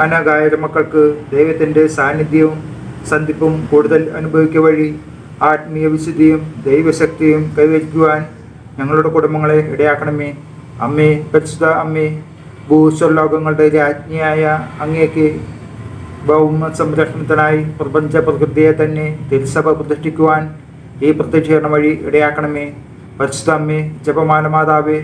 അനകായിരം മക്കൾക്ക് ദൈവത്തിന്റെ സാന്നിധ്യവും സന്ധിപ്പും കൂടുതൽ അനുഭവിക്കുക വഴി ആത്മീയ വിശുദ്ധിയും ദൈവശക്തിയും കൈവരിക്കുവാൻ ഞങ്ങളുടെ കുടുംബങ്ങളെ ഇടയാക്കണമേ. അമ്മേ പരിശുദ്ധ അമ്മേ ഭൂസ്വലോകങ്ങളുടെ രാജ്ഞിയായ അങ്ങേക്ക് ഭൗമ സംരക്ഷണത്തിനായി പ്രപഞ്ച പ്രകൃതിയെ തന്നെ തിരുസഭ പ്രതിഷ്ഠിക്കുവാൻ ഈ പ്രത്യക്ഷീകരണം വഴി ഇടയാക്കണമേ. പരിശുദ്ധ അമ്മേ ജപമാല മാതാവേ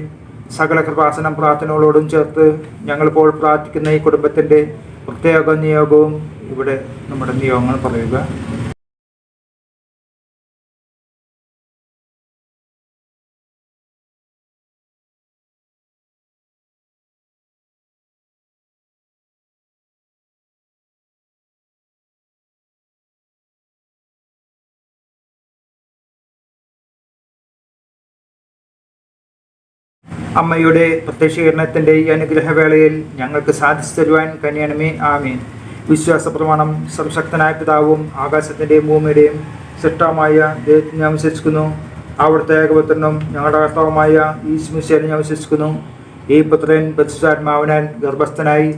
സകല കൃപാസനം പ്രാർത്ഥനകളോടും ചേർത്ത് ഞങ്ങളിപ്പോൾ പ്രാർത്ഥിക്കുന്ന ഈ കുടുംബത്തിന്റെ പ്രത്യേക നിയോഗവും ഇവിടെ നമ്മുടെ നിയോഗങ്ങൾ പറയുക. അമ്മയുടെ പ്രത്യക്ഷീകരണത്തിന്റെ ഈ അനുഗ്രഹവേളയിൽ ഞങ്ങൾക്ക് സാധിച്ചു തരുവാൻ കനിയണമേ. ആമീൻ. വിശ്വാസ പ്രമാണം സർവശക്തനായ പിതാവും ആകാശത്തിന്റെയും ഭൂമിയുടെയും സൃഷ്ടമായ ദൈവത്തിൽ ഞാൻ വിശ്വസിക്കുന്നു. അവിടുത്തെ ഏകപുത്രനും ഞങ്ങളുടെ കർത്താവുമായ ഈശ്മിശേനെ ഞാൻ വിശ്വസിക്കുന്നു. ഈ പുത്രൻ പരിശുദ്ധാത്മാവിനാൽ ഗർഭസ്ഥനായി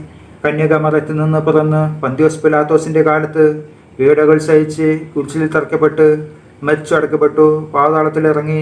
കന്യകമറത്തിൽ നിന്ന് പിറന്ന് പന്തിയോസ് പിലാത്തോസിന്റെ കാലത്ത് വീടുകൾ സഹിച്ച് കുരിശിൽ തറക്കപ്പെട്ട് മരിച്ചടക്കപ്പെട്ടു പാതാളത്തിലിറങ്ങി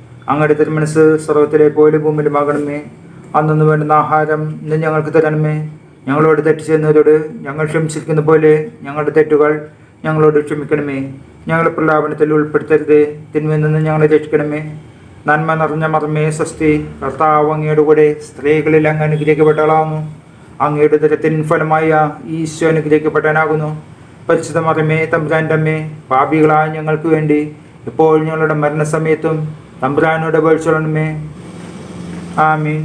അങ്ങയുടെ തിരുമനസ് സർവത്തിലെ പോലെ ഭൂമിയിലുമാകണമേ. അന്നു വേണ്ടുന്ന ആഹാരം ഇന്ന് ഞങ്ങൾക്ക് തരണമേ. ഞങ്ങളോട് തെറ്റ് ചെയ്യുന്നവരോട് ഞങ്ങൾ ക്ഷമിച്ചിരിക്കുന്ന പോലെ ഞങ്ങളുടെ തെറ്റുകൾ ഞങ്ങളോട് ക്ഷമിക്കണമേ. ഞങ്ങളുടെ പ്രലാപനത്തിൽ ഉൾപ്പെടുത്തരുത്. തിന്മയിൽ നിന്ന് ഞങ്ങളെ രക്ഷിക്കണമേ. നന്മ നിറഞ്ഞ മറമേ സ്വസ്തി. കർത്താവ് അങ്ങയുടെ കൂടെ സ്ത്രീകളിൽ അങ്ങ് അനുഗ്രഹിക്കപ്പെട്ടാളാകുന്നു അങ്ങയുടെ ദരത്തിൻ ഫലമായ ഈശോ അനുഗ്രഹിക്കപ്പെടാനാകുന്നു പരിശുദ്ധ മറമേ തമ്പുരാന്റെ അമ്മേ പാപികളായ ഞങ്ങൾക്ക് വേണ്ടി ഇപ്പോൾ ഞങ്ങളുടെ മരണസമയത്തും തമ്പുരാനോട് പേഴ്ചൊള്ളണമേ ആമീൻ.